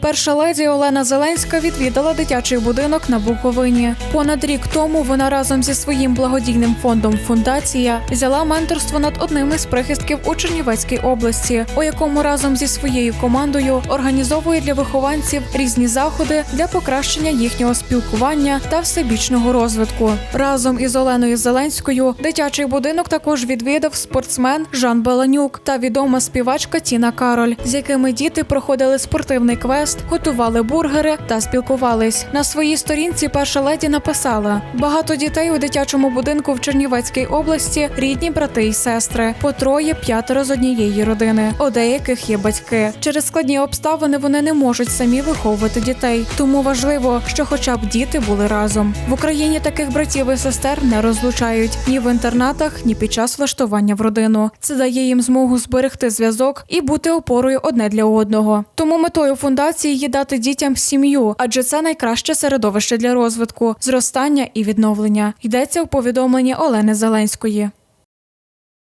Перша леді Олена Зеленська відвідала дитячий будинок на Буковині. Понад рік тому вона разом зі своїм благодійним фондом Фундація взяла менторство над одним із прихистків у Чернівецькій області, у якому разом зі своєю командою організовує для вихованців різні заходи для покращення їхнього спілкування та всебічного розвитку. Разом із Оленою Зеленською дитячий будинок також відвідав спортсмен Жан Баланюк та відома співачка Тіна Кароль, з якими діти проходили спортивний квест, готували бургери та спілкувались. На своїй сторінці перша леді написала: багато дітей у дитячому будинку в Чернівецькій області рідні брати і сестри, по троє п'ятеро з однієї родини. У деяких є батьки. Через складні обставини вони не можуть самі виховувати дітей. Тому важливо, що хоча б діти були разом. В Україні таких братів і сестер не розлучають ні в інтернатах, ні під час влаштування в родину. Це дає їм змогу зберегти зв'язок і бути опорою одне для одного. Тому метою фундації є дати дітям сім'ю, адже це найкраще середовище для розвитку, зростання і відновлення. Йдеться у повідомленні Олени Зеленської.